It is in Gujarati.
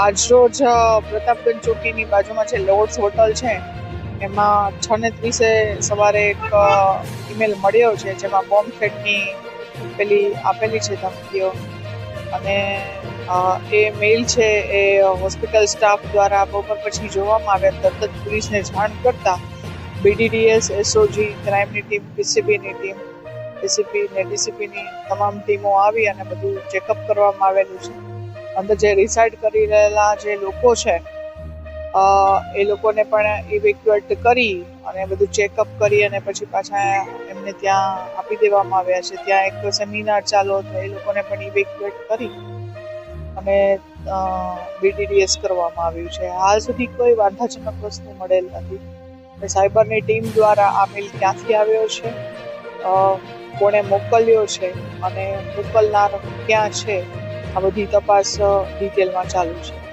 આજરોજ પ્રતાપગંજ ચોકીની બાજુમાં જે લોર્ડ્સ હોટલ છે, એમાં છ ને ત્રીસે સવારે એક ઈમેલ મળ્યો છે, જેમાં બોમ્બ ફેટની પેલી આપેલી છે ધમકીઓ. અને એ મેઇલ છે, એ હોસ્પિટલ સ્ટાફ દ્વારા બપોર પછી જોવામાં આવ્યા. તરત જ પોલીસને જાણ કરતા બીડીડીએસ એસઓજી ક્રાઇમની ટીમ પીસીબીની ટીમ એસીપી ને ડીસીપીની તમામ ટીમો આવી અને બધું ચેકઅપ કરવામાં આવેલું છે. અંદર જે રિસાઇડ કરી રહેલા જે લોકો છે એ લોકોને પણ ઇવેક્યુએટ કરી અને બધું ચેકઅપ કરી અને પછી પાછા એમને ત્યાં આપી દેવામાં આવ્યા છે. ત્યાં એક સેમિનાર ચાલુ હતો, એ લોકોને પણ ઇવેક્યુએટ કરી અને બીડીડીએસ કરવામાં આવ્યું છે. હાલ સુધી કોઈ વાંધાજનક વસ્તુ મળેલ નથી. અને સાયબરની ટીમ દ્વારા આ મેલ ક્યાંથી આવ્યો છે? કોણે મોકલ્યો છે? અને મોકલનાર ક્યાં છે? આ બધી તપાસ ડિટેલમાં ચાલુ છે.